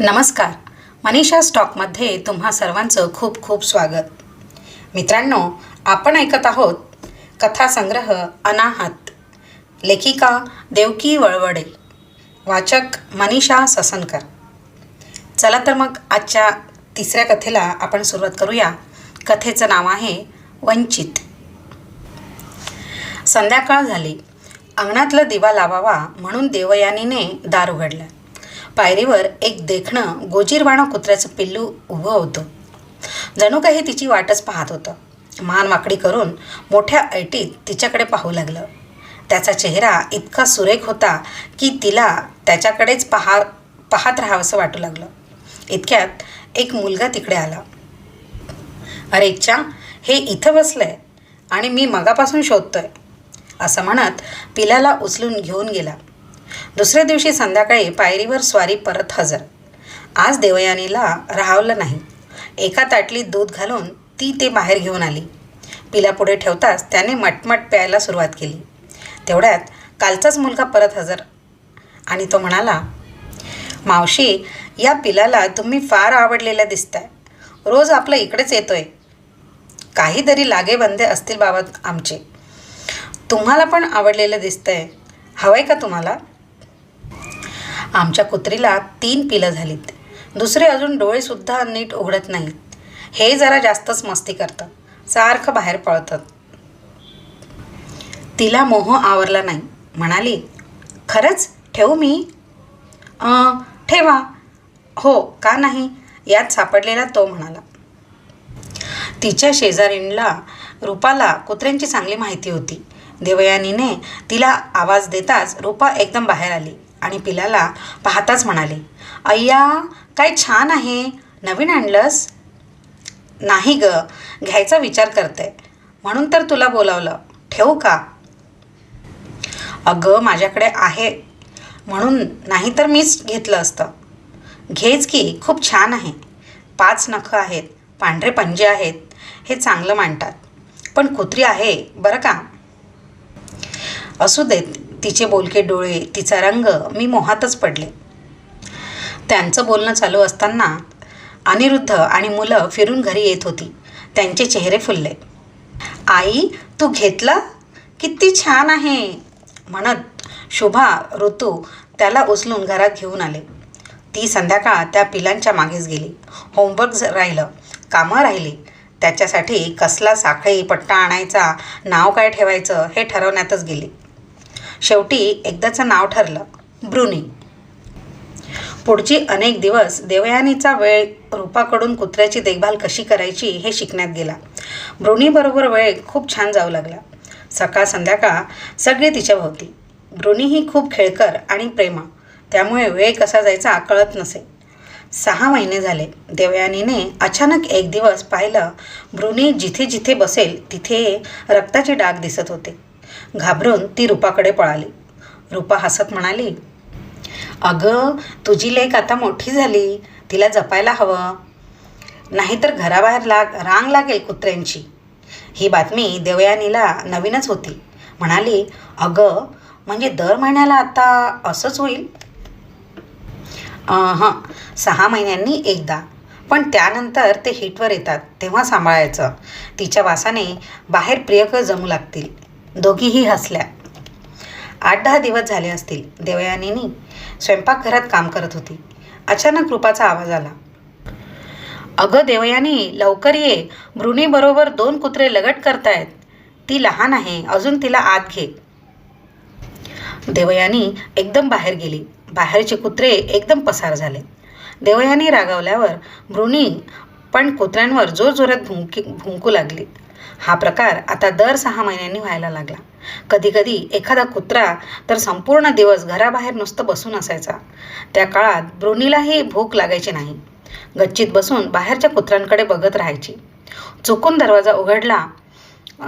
नमस्कार. मनीषा स्टॉकमध्ये तुम्हा सर्वांचं खूप खूप स्वागत. मित्रांनो आपण ऐकत आहोत कथासंग्रह अनाहत. लेखिका देवकी वळवडे. वाचक मनीषा ससनकर. चला तर मग आजच्या तिसऱ्या कथेला आपण सुरुवात करूया. कथेचं नाव आहे वंचित. संध्याकाळ झाली. अंगणातला दिवा लावावा म्हणून देवयानीने दार उघडलं. पायरीवर एक देखणं गोजीरवाणं कुत्र्याचं पिल्लू उभं होतं. जणू काही तिची वाटच पाहत होतं. मान वाकडी करून मोठ्या ऐटीत तिच्याकडे पाहू लागलं. त्याचा चेहरा इतका सुरेख होता की तिला त्याच्याकडेच पहा पाहत राहावंसं वाटू लागलं. इतक्यात एक मुलगा तिकडे आला. अरे इच्छा हे इथं बसलं आहे आणि मी मगापासून शोधतोय असं म्हणत पिलाला उचलून घेऊन गेला. दुसऱ्या दिवशी संध्याकाळी पायरीवर स्वारी परत हजर. आज देवयानीला राहावलं नाही. एका ताटलीत दूध घालून ती ते बाहेर घेऊन आली. पिला पुढे ठेवताच त्याने मटमट प्यायला सुरुवात केली. तेवढ्यात कालचाच मुलगा परत हजर. आणि तो म्हणाला मावशी या पिलाला तुम्ही फार आवडलेल्या दिसताय. रोज आपलं इकडेच येतोय. काहीतरी लागेबंदे असतील बाबा आमचे. तुम्हाला पण आवडलेलं दिसतंय. हवंय का तुम्हाला? आमच्या कुत्रीला तीन पिलं झालीत. दुसरे अजून डोळेसुद्धा नीट उघडत नाहीत. हे जरा जास्तच मस्ती करतं. सारखं बाहेर पळतात. तिला मोह आवरला नाही. म्हणाली खरंच? ठेवू मी? ठेवा. हो का नाही? यात सापडलेला तो म्हणाला. तिच्या शेजारीणला रूपाला कुत्र्यांची चांगली माहिती होती. देवयानीने तिला आवाज देताच रूपा एकदम बाहेर आली. आणि पिलाला पाहताच म्हणाली अय्या काय छान आहे. नवीन आणलंस? नाही ग घ्यायचा विचार करते. म्हणून तर तुला बोलावलं. ठेवू का? अगं माझ्याकडे आहे. म्हणून नाही तर मीच घेतलं असतं. घेच की खूप छान आहे. पाच नखं आहेत पांढरे पंजे आहेत हे चांगलं मांडतात पण कुत्री आहे बरं का? असू देत. तिचे बोलके डोळे तिचा रंग मी मोहातच पडले. त्यांचं बोलणं चालू असताना अनिरुद्ध आणि मुलं फिरून घरी येत होती. त्यांचे चेहरे फुलले. आई तू घेतला? किती छान आहे! म्हणत शुभा ऋतू त्याला उचलून घरात घेऊन आले. ती संध्याकाळ त्या पिलांच्या मागेच गेली. होमवर्क राहिलं. कामं राहिली. त्याच्यासाठी कसला साखळी पट्टा आणायचा नाव काय ठेवायचं हे ठरवण्यातच गेली. शेवटी एकदाचं नाव ठरलं ब्रुनी. पुढची अनेक दिवस देवयानीचा वेळ रूपाकडून कुत्र्याची देखभाल कशी करायची हे शिकण्यात गेला. ब्रुनीबरोबर वेळ खूप छान जाऊ लागला. सकाळ संध्याकाळ सगळे तिच्या भोवती. ब्रुनी ही खूप खेळकर आणि प्रेमा त्यामुळे वेळ कसा जायचा कळत नसे. सहा महिने झाले देवयानीने अचानक एक दिवस पाहिलं ब्रुनी जिथे जिथे बसेल तिथे रक्ताचे डाग दिसत होते. घाबरून ती रूपाकडे पळाली. रूपा हसत म्हणाली अगं तुझी लेक आता मोठी झाली. तिला जपायला हवं. नाहीतर घराबाहेर लाग रांग लागेल कुत्र्यांची. ही बातमी देवयानीला नवीनच होती. म्हणाली अगं म्हणजे दर महिन्याला आता असंच होईल? हां. सहा महिन्यांनी एकदा. पण त्यानंतर ते हिटवर येतात तेव्हा सांभाळायचं. तिच्या वासाने बाहेर प्रियकर जमू लागतील. दोघीही हसल्या. आठ दहा दिवस झाले असतील. देवयानीनी स्वयंपाकघरात काम करत होती. अचानक रूपाचा आवाज आला. अगं देवयानी लवकर ये. बरोबर दोन कुत्रे लगट करतायत. ती लहान आहे. अजून तिला आत घे. देवयानी एकदम बाहेर गेली. बाहेरचे कुत्रे एकदम पसार झाले. देवयानी रागावल्यावर भ्रुणी पण कुत्र्यांवर जोरजोरात भुंकी भुंकू लागली. हा प्रकार आता दर सहा महिन्यांनी व्हायला लागला. कधीकधी एखादा कुत्रा तर संपूर्ण दिवस घराबाहेर नुसतं बसून असायचा. त्या काळात ब्रुनीलाही भूक लागायची नाही. गच्चीत बसून बाहेरच्या कुत्र्यांकडे बघत राहायची. चुकून दरवाजा उघडला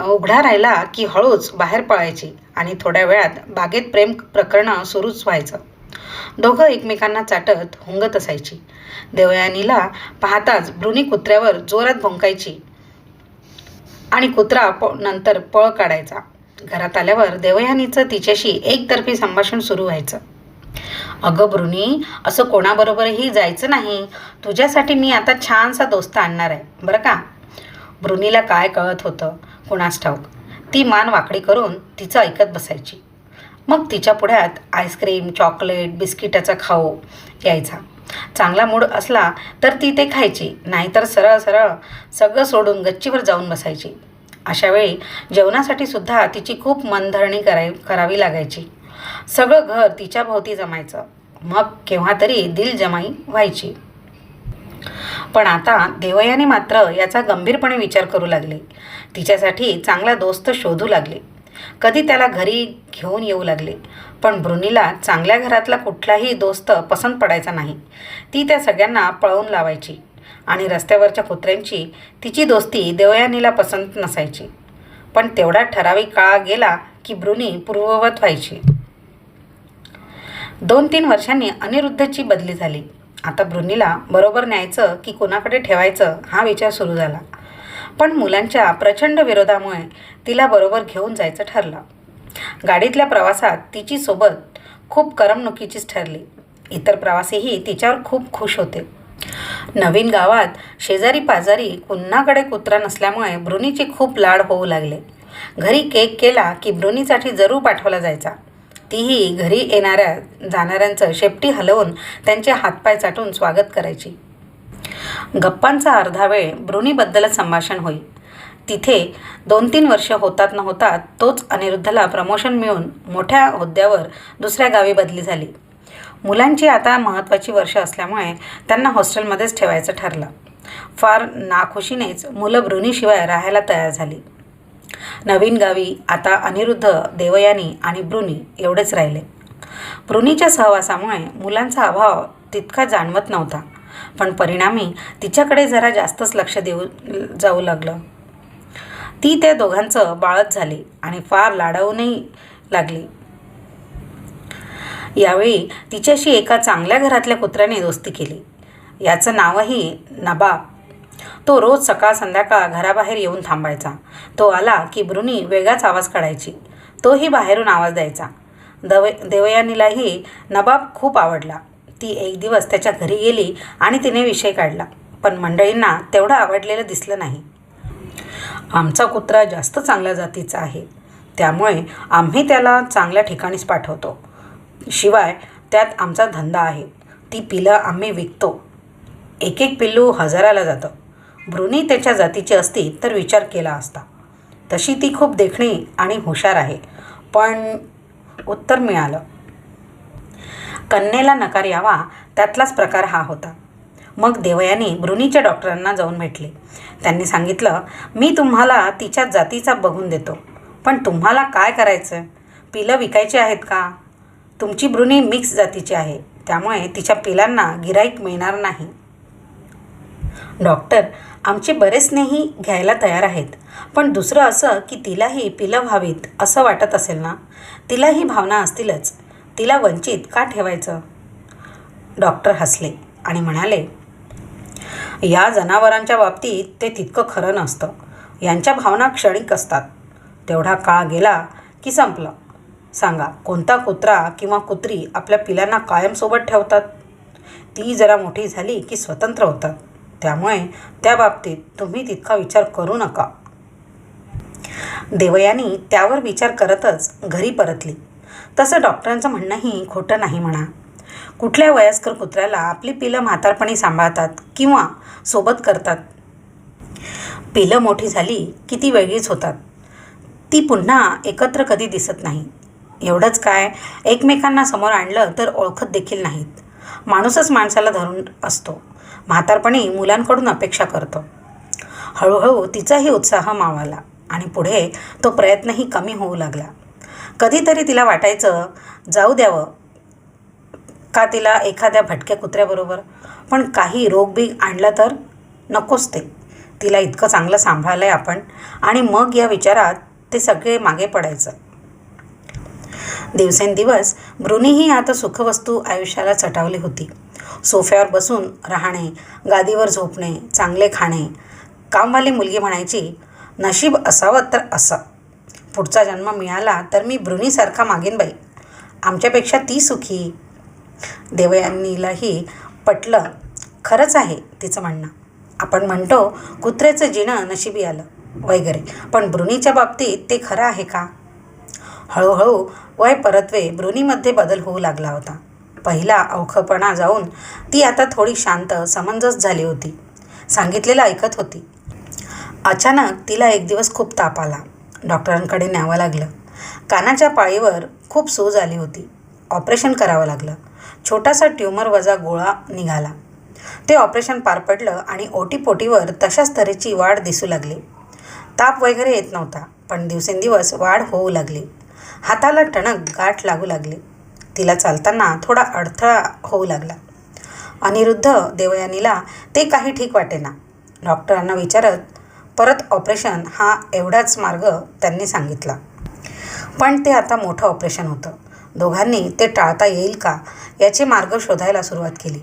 उघडा राहिला की हळूच बाहेर पळायची आणि थोड्या वेळात बागेत प्रेम प्रकरणं सुरूच व्हायचं. दोघं एकमेकांना चाटत हुंगत असायची. देवयानीला पाहताच ब्रुनी कुत्र्यावर जोरात भुंकायची. आणि कुत्रा प नंतर पळ काढायचा. घरात आल्यावर देवयानीचं तिच्याशी एकतर्फी संभाषण सुरू व्हायचं. अगं ब्रुनी असं कोणाबरोबरही जायचं नाही. तुझ्यासाठी मी आता छानसा दोस्त आणणार आहे. बरं का? ब्रुनीला काय कळत होतं कुणास ठाऊक. ती मान वाकडी करून तिचं ऐकत बसायची. मग तिच्या पुढ्यात आईस्क्रीम चॉकलेट बिस्किटाचा खाऊ यायचा. चांगला मूड असला तर ती ते खायची नाहीतर सरळ सरळ सगळं सोडून गच्चीवर जाऊन बसायची. अशावेळी जेवणासाठी सुद्धा तिची खूप मनधरणी कराय करावी लागायची. सगळं घर तिच्या भोवती जमायचं. मग केव्हा तरी दिल जमाई व्हायची. पण आता देवयाने मात्र याचा गंभीरपणे विचार करू लागले. तिच्यासाठी चांगला दोस्त शोधू लागले. कधी त्याला घरी घेऊन येऊ लागले. पण ब्रुनीला चांगल्या घरातला कुठलाही दोस्त पसंत पडायचा नाही. ती त्या सगळ्यांना पळवून लावायची आणि रस्त्यावरच्या कुत्र्यांची तिची दोस्ती देवयानीला पसंत नसायची. पण तेवढा ठराविक काळ गेला की ब्रुनी पूर्ववत व्हायची. दोन तीन वर्षांनी अनिरुद्धची बदली झाली. आता ब्रुनीला बरोबर न्यायचं की कोणाकडे ठेवायचं हा विचार सुरू झाला. पण मुलांच्या प्रचंड विरोधामुळे तिला बरोबर घेऊन जायचं ठरलं. गाडीतल्या प्रवासात तिची सोबत खूप करमणुकीचीच ठरली. इतर प्रवासीही तिच्यावर खूप खुश होते. नवीन गावात शेजारी पाजारी कुणाकडे कुत्रा नसल्यामुळे ब्रुनीचे खूप लाड होऊ लागले. घरी केक केला की ब्रुनीसाठी जरूर पाठवला जायचा. तीही घरी येणाऱ्या जाणाऱ्यांचं शेपटी हलवून त्यांचे हातपाय चाटून स्वागत करायची. गप्पांचा अर्धा वेळ ब्रुनीबद्दलच संभाषण होई. तिथे दोन तीन वर्ष होतात न होतात तोच अनिरुद्धला प्रमोशन मिळून मोठ्या हुद्द्यावर दुसऱ्या गावी बदली झाली. मुलांची आता महत्त्वाची वर्ष असल्यामुळे त्यांना हॉस्टेलमध्येच ठेवायचं ठरलं. फार नाखुशीनेच मुलं ब्रुनीशिवाय राहायला तयार झाली. नवीन गावी आता अनिरुद्ध देवयानी आणि ब्रुनी एवढेच राहिले. ब्रुनीच्या सहवासामुळे मुलांचा अभाव तितका जाणवत नव्हता. पण परिणामी तिच्याकडे जरा जास्तच लक्ष देऊ जाऊ लागलं. ती त्या दोघांचं बाळच झाली आणि फार लाडावूनही लागली. यावेळी तिच्याशी एका चांगल्या घरातल्या कुत्र्याने दोस्ती केली. याचं नावही नबाब तो रोज सकाळ संध्याकाळ घराबाहेर येऊन थांबायचा. तो आला की ब्रुनी वेगळाच आवाज काढायची. तोही बाहेरून आवाज द्यायचा. दव देवयानीलाही नबाब खूप आवडला. ती एक दिवस त्याच्या घरी गेली आणि तिने विषय काढला. पण मंडळींना तेवढं आवडलेलं दिसलं नाही. आमचा कुत्रा जास्त चांगल्या जातीचा आहे. त्यामुळे आम्ही त्याला चांगल्या ठिकाणीच पाठवतो. शिवाय त्यात आमचा धंदा आहे. ती पिलं आम्ही विकतो. एक एक पिल्लू हजाराला जातं. ब्रुनी त्याच्या जातीची असती तर विचार केला असता. तशी ती खूप देखणी आणि हुशार आहे. पण उत्तर मिळालं. कन्येला नकार यावा त्यातलाच प्रकार हा होता. मग देवयानी ब्रुनीच्या डॉक्टरांना जाऊन भेटले. त्यांनी सांगितलं मी तुम्हाला तिच्या जातीचा बघून देतो. पण तुम्हाला काय करायचं पिलं विकायची आहेत का? तुमची ब्रुनी मिक्स जातीची आहे. त्यामुळे तिच्या पिलांना गिराईक मिळणार नाही. डॉक्टर आमचे बरेच स्नेही घ्यायला तयार आहेत. पण दुसरं असं की तिलाही पिलं व्हावीत असं वाटत असेल ना? तिलाही भावना असतीलच. तिला वंचित का ठेवायचं? डॉक्टर हसले आणि म्हणाले या जनावरांच्या बाबतीत ते तितकं खरं नसतं. यांच्या भावना क्षणिक असतात. तेवढा काळ गेला की संपलं. सांगा कोणता कुत्रा किंवा कुत्री आपल्या पिलांना कायमसोबत ठेवतात? ती जरा मोठी झाली की स्वतंत्र होतात. त्यामुळे त्या बाबतीत तुम्ही तितका विचार करू नका. देवयानी त्यावर विचार करतच घरी परतली. तसं डॉक्टरांचं म्हणणंही खोटं नाही म्हणा. कुठल्या वयस्कर कुत्र्याला आपली पिलं म्हातारपणी सांभाळतात किंवा सोबत करतात? पिलं मोठी झाली की ती वेगळीच होतात. ती पुन्हा एकत्र कधी दिसत नाही. एवढंच काय एकमेकांना समोर आणलं तर ओळखत देखील नाहीत. माणूसच माणसाला धरून असतो. म्हातारपणी मुलांकडून अपेक्षा करतो. हळूहळू तिचाही उत्साह मावळला आणि पुढे तो प्रयत्नही कमी होऊ लागला. कधीतरी तिला वाटायचं जाऊ द्यावं का तिला एखाद्या भटक्या कुत्र्याबरोबर. पण काही रोगबीग आणला तर नकोच ते. तिला इतकं चांगलं सांभाळलं आहे आपण. आणि मग या विचारात ते सगळे मागे पडायचं. दिवसेंदिवस ब्रुनीही आता सुखवस्तू आयुष्याला चटावली होती. सोफ्यावर बसून राहणे गादीवर झोपणे चांगले खाणे कामवाली मुलगी म्हणायची नशीब असावं तर असं. पुढचा जन्म मिळाला तर मी ब्रुनीसारखा मागेन बाई. आमच्यापेक्षा ती सुखी देवयानीलाही पटलं खरंच आहे तिचं म्हणणं. आपण म्हणतो कुत्र्याचं जिणं नशिबी आलं वगैरे. पण ब्रुनीच्या बाबतीत ते खरं आहे का? हळूहळू वय परत्वे ब्रुनीमध्ये बदल होऊ लागला होता. पहिला अवखपणा जाऊन ती आता थोडी शांत समंजस झाली होती. सांगितलेलं ऐकत होती. अचानक तिला एक दिवस खूप ताप आला. डॉक्टरांकडे न्यावं लागलं. कानाच्या पाळीवर खूप सूज आली होती. ऑपरेशन करावं लागलं. छोटासा ट्युमर वजा गोळा निघाला. ते ऑपरेशन पार पडलं आणि ओटीपोटीवर तशाच तऱ्हेची वाढ दिसू लागली. ताप वगैरे येत नव्हता पण दिवसेंदिवस वाढ होऊ लागली. हाताला टणक गाठ लागू लागली. तिला चालताना थोडा अडथळा होऊ लागला. अनिरुद्ध देवयानीला ते काही ठीक वाटेना. डॉक्टरांना विचारत परत ऑपरेशन हा एवढाच मार्ग त्यांनी सांगितला. पण ते आता मोठं ऑपरेशन होतं. दोघांनी ते टाळता येईल का याचे मार्ग शोधायला सुरुवात केली.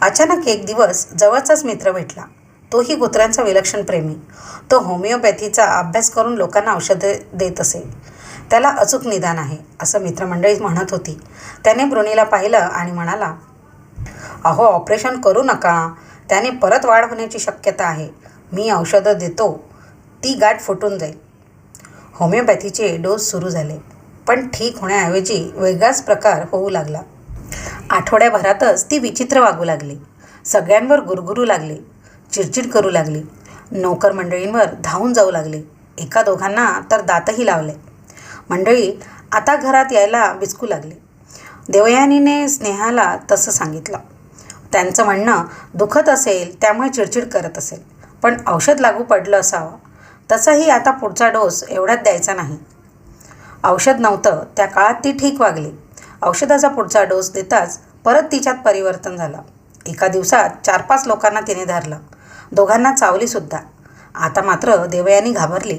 अचानक एक दिवस जवळचाच मित्र भेटला. तोही कुत्र्यांचा विलक्षण प्रेमी. तो होमिओपॅथीचा अभ्यास करून लोकांना औषधे देत असे. त्याला अचूक निदान आहे असं मित्रमंडळी म्हणत होती. त्याने ब्रुनीला पाहिलं आणि म्हणाला अहो ऑपरेशन करू नका. त्याने परत वाढ होण्याची शक्यता आहे. मी औषधं देतो. ती गाठ फुटून जाईल. होमिओपॅथीचे डोस सुरू झाले. पण ठीक होण्याऐवजी वेगळाच प्रकार होऊ लागला. आठवड्याभरातच ती विचित्र वागू लागली. सगळ्यांवर गुरगुरू लागली. चिडचिड करू लागली. नोकर मंडळींवर धावून जाऊ लागली. एका दोघांना तर दातही लावले. मंडळी आता घरात यायला बिचकू लागली. देवयानीने स्नेहाला तसं सांगितलं. त्यांचं म्हणणं दुखत असेल त्यामुळे चिडचिड करत असेल. पण औषध लागू पडलं असावं. तसाही आता पुढचा डोस एवढ्यात द्यायचा नाही. औषध नव्हतं. त्या काळात ती ठीक वागली. औषधाचा पुढचा डोस देताच परत तिच्यात परिवर्तन झालं. एका दिवसात चार पाच लोकांना तिने धरलं. दोघांना चावलीसुद्धा आता मात्र देवयानी घाबरली.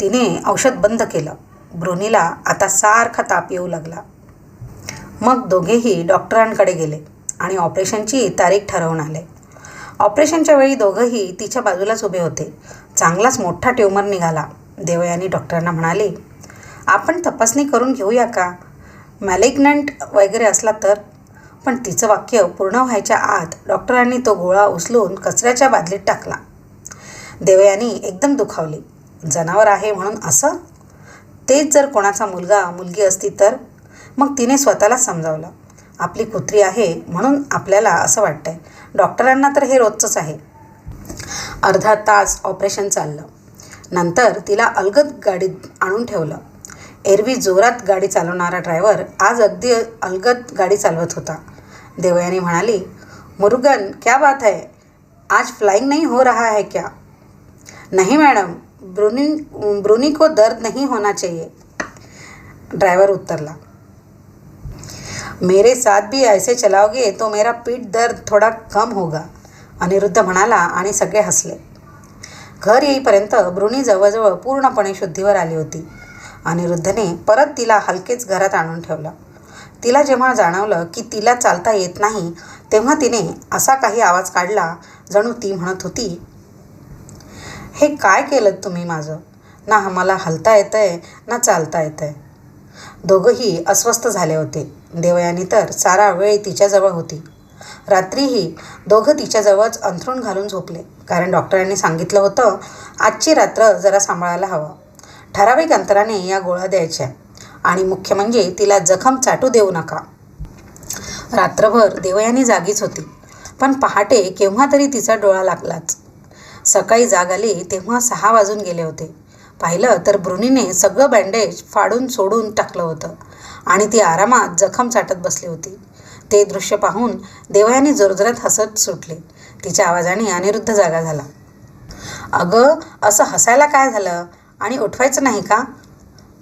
तिने औषध बंद केलं. ब्रोनीला आता सारखा ताप येऊ लागला. मग दोघेही डॉक्टरांकडे गेले आणि ऑपरेशनची तारीख ठरवून आले. ऑपरेशनच्या वेळी दोघंही तिच्या बाजूलाच उभे होते. चांगलाच मोठा ट्युमर निघाला. देवयानी डॉक्टरांना म्हणाली आपण तपासणी करून घेऊया का? मॅलिग्नंट वगैरे असला तर? पण तिचं वाक्य पूर्ण व्हायच्या आत डॉक्टरांनी तो गोळा उचलून कचऱ्याच्या बादलीत टाकला. देवयानी एकदम दुखावली. जनावर आहे म्हणून असं? तेच जर कोणाचा मुलगा मुलगी असती तर? मग तिने स्वतःला समजावलं. आपली कुत्री आहे म्हणून आपल्याला असं वाटतंय. डॉक्टरांना तर हे रोजचंच आहे. अर्धा तास ऑपरेशन चाललं. नंतर तिला अलगद गाडीत आणून ठेवलं. एरवी जोरात गाडी चालवणारा ड्रायव्हर आज अगदी अलगद गाडी चालवत होता. देवयानी म्हणाली मुरुगन क्या बात है? आज फ्लाइंग नहीं हो रहा है क्या? नहीं मैडम ब्रुनी ब्रुनी को दर्द नहीं होना चाहिए. ड्राइवर उत्तरला मेरे साथ भी ऐसे चलाओगे तो मेरा पीठ दर्द थोडा कम होगा. अनिरुद्ध म्हणाला आणि सगळे हसले. घर येईपर्यंत ब्रुनी जवळजवळ पूर्णपणे शुद्धीवर आली होती. अनिरुद्धने परत तिला हलकेच घरात आणून ठेवलं. तिला जेव्हा जाणवलं की तिला चालता येत नाही तेव्हा तिने असा काही आवाज काढला जणू ती म्हणत होती हे काय केलं तुम्ही माझं? ना मला हलता येतं आहे ना चालता येतं आहे दोघंही अस्वस्थ झाले होते. देवयानी तर सारा वेळ तिच्याजवळ होती. रात्रीही दोघं तिच्याजवळच अंथरूण घालून झोपले. कारण डॉक्टरांनी सांगितलं होतं आजची रात्र जरा सांभाळायला हवं. ठराविक अंतराने या गोळ्या द्यायच्या आणि मुख्य म्हणजे तिला जखम चाटू देऊ नका. रात्रभर देवयानी जागीच होती पण पहाटे केव्हा तरी तिचा डोळा लागलाच. सकाळी जाग आली तेव्हा सहा वाजून गेले होते. पाहिलं तर ब्रुनीने सगळं बँडेज फाडून सोडून टाकलं होतं आणि ती आरामात जखम चाटत बसली होती. ते दृश्य पाहून देवयानी जोरजोरात हसत सुटले. तिच्या आवाजाने अनिरुद्ध जागा झाला. अगं असं हसायला काय झालं? आणि उठवायचं नाही का?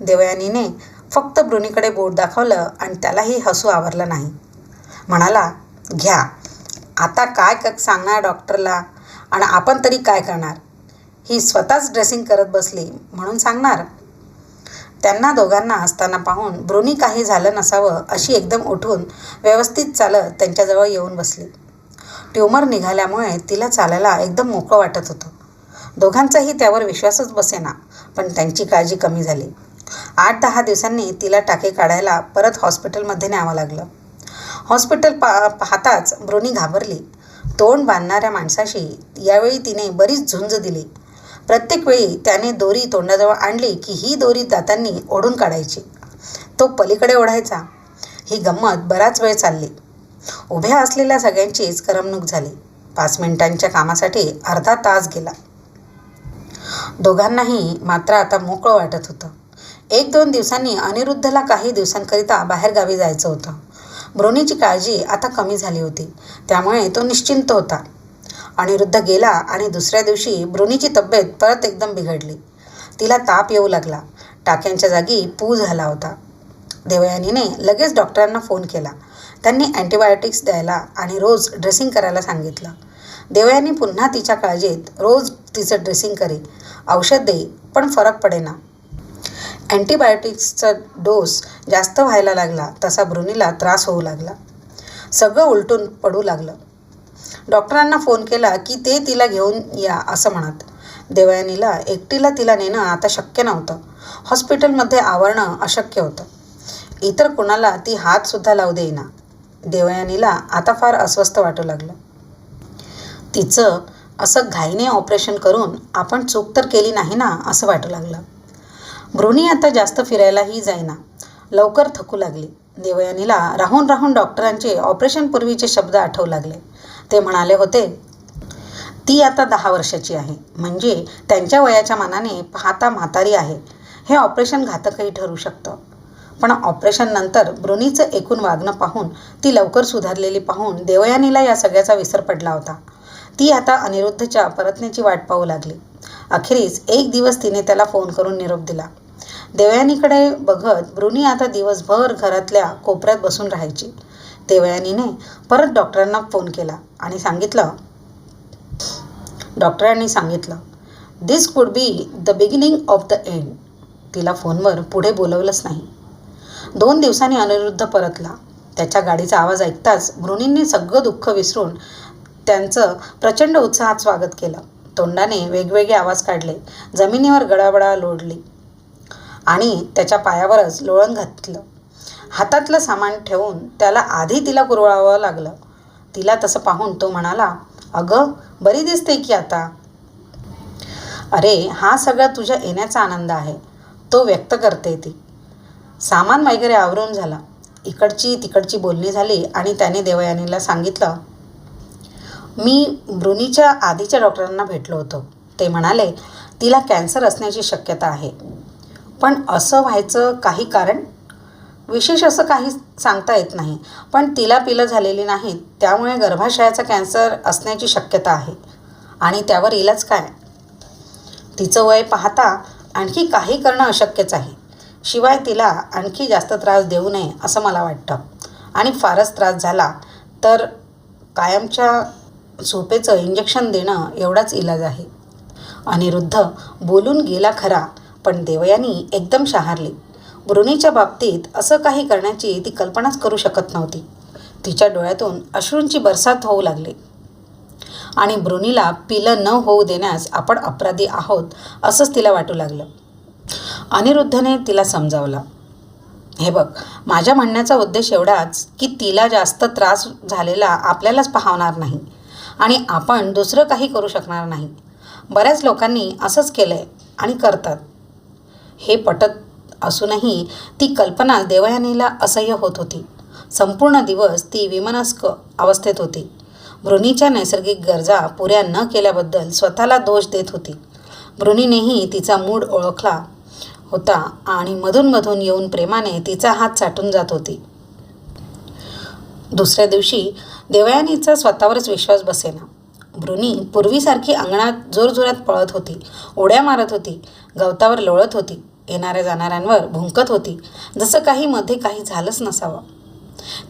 देवयानीने फक्त ब्रुनीकडे बोट दाखवलं आणि त्यालाही हसू आवरलं नाही. म्हणाला घ्या. आता काय क सांगणार डॉक्टरला? आणि आपण तरी काय करणार? ही स्वतःच ड्रेसिंग करत बसली म्हणून सांगणार? त्यांना दोघांना हसताना पाहून ब्रुनी काही झालं नसावं अशी एकदम उठून व्यवस्थित चालत त्यांच्याजवळ येऊन बसली. ट्युमर निघाल्यामुळे तिला चालायला एकदम मोकळं वाटत होतं. दोघांचाही त्यावर विश्वासच बसेना. पण त्यांची काळजी कमी झाली. आठ दहा दिवसांनी तिला टाके काढायला परत हॉस्पिटलमध्ये न्यावं लागलं. हॉस्पिटल पा पाहताच ब्रोनी घाबरली. तोंड बांधणाऱ्या माणसाशी यावेळी तिने बरीच झुंज दिली. प्रत्येक वेळी त्याने दोरी तोंडाजवळ आणली की ही दोरी दातांनी ओढून काढायची. तो पलीकडे ओढायचा. ही गंमत बराच वेळ चालली. उभ्या असलेल्या सगळ्यांचीच करमणूक झाली. पाच मिनिटांच्या कामासाठी अर्धा तास गेला. दोघांनाही मात्र आता मोकळं वाटत होतं. एक दोन दिवसांनी अनिरुद्धला काही दिवसांकरिता बाहेरगावी जायचं होतं. ब्रोनीची काळजी आता कमी झाली होती. त्यामुळे तो निश्चिंत होता. अनिरुद्ध गेला आणि दुसऱ्या दिवशी ब्रोनीची तब्येत परत एकदम बिघडली. तिला ताप येऊ लागला. टाक्यांच्या जागी पू झाला होता. देवयानीने लगेच डॉक्टरांना फोन केला. त्यांनी अँटीबायोटिक्स द्यायला आणि रोज ड्रेसिंग करायला सांगितलं. देवयानी पुन्हा तिच्या काळजीत रोज तिचं ड्रेसिंग करी औषध देई पण फरक पडेना. अँटीबायोटिक्सचा डोस जास्त व्हायला लागला तसा ब्रुनीला त्रास होऊ लागला. सगळं उलटून पडू लागलं. डॉक्टरांना फोन केला की ते तिला घेऊन या असं म्हणत. देवयानीला एकटीला तिला नेणं आता शक्य नव्हतं. हॉस्पिटलमध्ये आवरणं अशक्य होतं. इतर कुणाला ती हातसुद्धा लावू देईना. देवयानीला आता फार अस्वस्थ वाटू लागलं. तिचं असं घाईने ऑपरेशन करून आपण चूक तर केली नाही ना असं वाटू लागलं. भ्रुणी आता जास्त फिरायलाही जाईना. लवकर थकू लागली. देवयानीला राहून राहून डॉक्टरांचे ऑपरेशनपूर्वीचे शब्द आठवू लागले. ते म्हणाले होते ती आता दहा वर्षाची आहे. म्हणजे त्यांच्या वयाच्या मानाने पाहता म्हातारी आहे. हे ऑपरेशन घातकही ठरू शकतं. पण ऑपरेशननंतर ब्रुनीचं एकूण वागणं पाहून ती लवकर सुधारलेली पाहून देवयानीला या सगळ्याचा विसर पडला होता. ती आता अनिरुद्धच्या परतण्याची वाट पाहू लागली. अखेरीस एक दिवस तिने त्याला फोन करून निरोप दिला. देवयानीकडे बघत ब्रुनी आता दिवसभर घरातल्या कोपऱ्यात बसून राहायची. देवयानीने परत डॉक्टरांना फोन केला आणि सांगितलं डॉक्टरांनी सांगितलं this could be the beginning of the end तिला फोनवर पुढे बोलवलंच नाही. दोन दिवसांनी अनिरुद्ध परतला. त्याच्या गाडीचा आवाज ऐकताच मृणींनी सगळं दुःख विसरून त्यांचं प्रचंड उत्साहात स्वागत केलं. तोंडाने वेगवेगळे आवाज काढले. जमिनीवर गडाबडा लोडली आणि त्याच्या पायावरच लोळण घातलं. हातातलं सामान ठेवून त्याला आधी तिला कुरवाळावं लागलं. तिला तसं पाहून तो म्हणाला अगं बरी दिसते की आता? अरे हा सगळा तुझ्या येण्याचा आनंद आहे. तो व्यक्त करते ती. सामान वगैरे आवरून झाला. इकडची तिकडची बोलणी झाली आणि त्याने देवयानीला सांगितलं मी ब्रुनीच्या आधीच्या डॉक्टरांना भेटलो होतो. ते म्हणाले तिला कॅन्सर असण्याची शक्यता आहे. पण असं व्हायचं काही कारण? विशेष असं काही सांगता येत नाही. पण तिला पिलं झालेली नाहीत त्यामुळे गर्भाशयाचा कॅन्सर असण्याची शक्यता आहे. आणि त्यावर इलाज काय? तिचं वय पाहता आणखी काही करणं अशक्यच आहे. शिवाय तिला आणखी जास्त त्रास देऊ नये असं मला वाटतं. आणि फारच त्रास झाला तर कायमच्या झोपेचं इंजेक्शन देणं एवढाच इलाज आहे. अनिरुद्ध बोलून गेला खरा पण देवयानी एकदम शहारली. ब्रुनीच्या बाबतीत असं काही करण्याची ती कल्पनाच करू शकत नव्हती. तिच्या डोळ्यातून अश्रूंची बरसात होऊ लागली. आणि ब्रुनीला पिलं न होऊ देण्यास आपण अपराधी आहोत असंच तिला वाटू लागलं. अनिरुद्धने तिला समजावलं. हे बघ माझ्या म्हणण्याचा उद्देश एवढाच की तिला जास्त त्रास झालेला आपल्यालाच पाहणार नाही. आणि आपण दुसरं काही करू शकणार नाही. बऱ्याच लोकांनी असंच केलं आहे आणि करतात. हे पटत असूनही ती कल्पना देवयानीला असह्य होत होती. संपूर्ण दिवस ती विमनस्क अवस्थेत होती. भृणीच्या नैसर्गिक गरजा पुऱ्या न केल्याबद्दल स्वतःला दोष देत होती. भृणीनेही तिचा मूड ओळखला होता आणि मधूनमधून येऊन प्रेमाने तिचा हात साठून जात होती. दुसऱ्या दिवशी देवयानीचा स्वतःवरच विश्वास बसेना. ब्रुनी पूर्वीसारखी अंगणात जोरजोरात पळत होती उड्या मारत होती गवतावर लोळत होती येणाऱ्या जाणाऱ्यांवर भुंकत होती जसं काही मध्ये काही झालंच नसावं.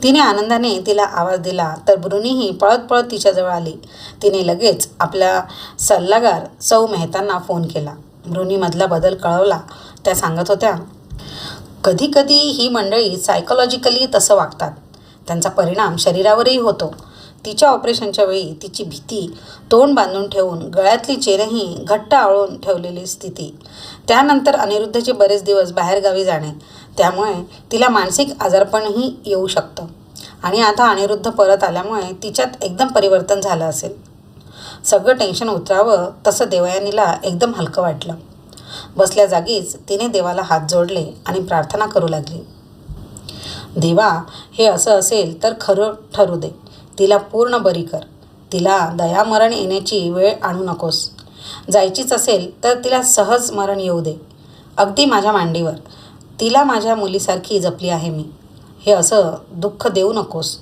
तिने आनंदाने तिला आवाज दिला तर ब्रुनीही पळत पळत तिच्याजवळ आली. तिने लगेच आपल्या सल्लागार सौ मेहतांना फोन केला. ब्रुनीमधला बदल कळवला. त्या सांगत होत्या कधीकधी ही मंडळी सायकोलॉजिकली तसं वागतात. त्यांचा परिणाम शरीरावरही होतो. तिच्या ऑपरेशनच्या वेळी तिची भीती तोंड बांधून ठेवून गळ्यातली चेरही घट्ट आळून ठेवलेली स्थिती. त्यानंतर अनिरुद्धचे बरेच दिवस बाहेरगावी जाणे. त्यामुळे तिला मानसिक आजारपणही येऊ शकतं. आणि आता अनिरुद्ध परत आल्यामुळे तिच्यात एकदम परिवर्तन झालं असेल. सगळं टेन्शन उतरावं तसं देवयानीला एकदम हलकं वाटलं. बसल्या जागीच तिने देवाला हात जोडले आणि प्रार्थना करू लागली. देवा हे असं असेल तर खरं ठरू दे. तिला पूर्ण बरी कर. तिला दयामरण येण्याची वेळ आणू नकोस. जायचीच असेल तर तिला सहज मरण येऊ दे. अगदी माझ्या मांडीवर. तिला माझ्या मुलीसारखी जपली आहे मी. हे असं दुःख देऊ नकोस.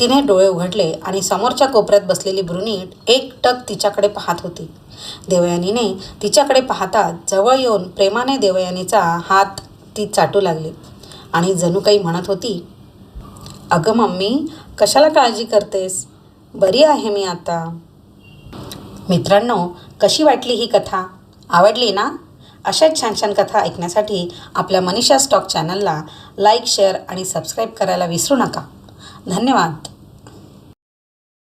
तिने डोळे उघडले आणि समोरच्या कोपऱ्यात बसलेली ब्रुनीट एक टक तिच्याकडे पाहत होती. देवयानीने तिच्याकडे पाहता जवळ येऊन प्रेमाने देवयानीचा हात ती चाटू लागली. आणि जणू काही म्हणत होती अगं मम्मी कशाला काळजी करतेस? बरी आहे मी आता. मित्रांनो कशी वाटली ही कथा? आवडली ना? अशाच छान छान कथा ऐकण्यासाठी आपल्या मनीषा स्टॉक चॅनलला लाईक शेअर आणि सबस्क्राईब करायला विसरू नका. धन्यवाद.